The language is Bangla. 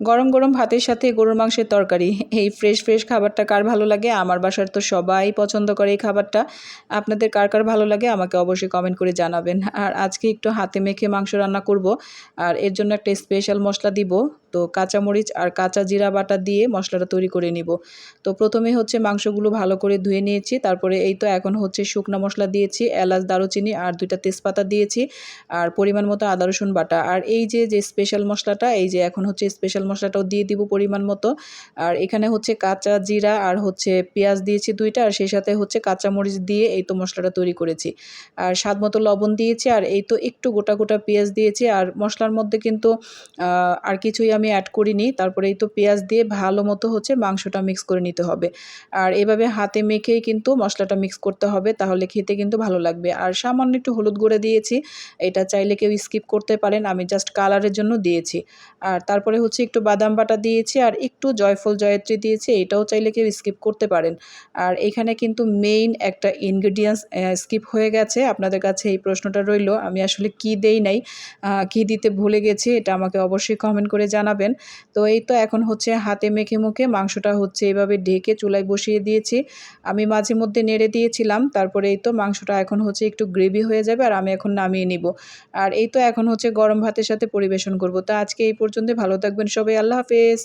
গরম গরম ভাতের সাথে গরুর মাংসের তরকারি। এই ফ্রেশ ফ্রেশ খাবারটা কার ভালো লাগে? আমার বাসার তো সবাই পছন্দ করে এই খাবারটা। আপনাদের কার কার ভালো লাগে আমাকে অবশ্যই কমেন্ট করে জানাবেন। আর আজকে একটু হাতে মেখে মাংস রান্না করব। আর এর জন্য একটা স্পেশাল মশলা দিব। তো কাঁচামরিচ আর কাঁচা জিরা বাটা দিয়ে মশলাটা তৈরি করে নিব। তো প্রথমে হচ্ছে মাংসগুলো ভালো করে ধুয়ে নিয়েছি, তারপরে এই তো এখন হচ্ছে শুকনো মশলা দিয়েছি, এলাচ, দারুচিনি আর দুইটা তেজপাতা দিয়েছি, আর পরিমাণ মতো আদা, রসুন বাটা। আর এই যে যে স্পেশাল মশলাটা, এই যে এখন হচ্ছে স্পেশাল মশলাটাও দিয়ে দিব পরিমাণ মতো। আর এখানে হচ্ছে কাঁচা জিরা আর হচ্ছে পেঁয়াজ দিয়েছি দুইটা, আর সেই সাথে হচ্ছে কাঁচা মরিচ দিয়ে এই তো মশলাটা তৈরি করেছি। আর স্বাদ মতো লবণ দিয়েছি, আর এই তো একটু গোটা গোটা পেঁয়াজ দিয়েছি, আর মশলার মধ্যে কিন্তু আর কিছুই আমি অ্যাড করিনি। তারপরে এই তো পেঁয়াজ দিয়ে ভালো মতো হচ্ছে মাংসটা মিক্স করে নিতে হবে। আর এভাবে হাতে মেখেই কিন্তু মশলাটা মিক্স করতে হবে, তাহলে খেতে কিন্তু ভালো লাগবে। আর সামান্য একটু হলুদ গুঁড়ো দিয়েছি, এটা চাইলে কেউ স্কিপ করতে পারেন, আমি জাস্ট কালারের জন্য দিয়েছি। আর তারপরে হচ্ছে একটু বাদাম বাটা দিয়েছি, আর একটু জয়ফল জয়ত্রী দিয়েছি, এটাও চাইলে কেউ স্কিপ করতে পারেন। আর এখানে কিন্তু মেইন একটা ইনগ্রিডিয়েন্টস স্কিপ হয়ে গেছে। আপনাদের কাছে এই প্রশ্নটা রইল, আমি আসলে কি দেই নাই কি দিতে ভুলে গেছি, এটা আমাকে অবশ্যই কমেন্ট করে জানাবেন। তো এই তো এখন হচ্ছে হাতে মেখে মুখে মাংসটা হচ্ছে এভাবে ঢেকে চুলায় বসিয়ে দিয়েছি। আমি মাঝে মধ্যে নেড়ে দিয়েছিলাম, তারপরে এই তো মাংসটা এখন হচ্ছে একটু গ্রেভি হয়ে যাবে আর আমি এখন নামিয়ে নিব। আর এই তো এখন হচ্ছে গরম ভাতের সাথে পরিবেশন করব। তো আজকে এই পর্যন্ত ভালো থাকবেন সবাই, আল্লাহ হাফেজ।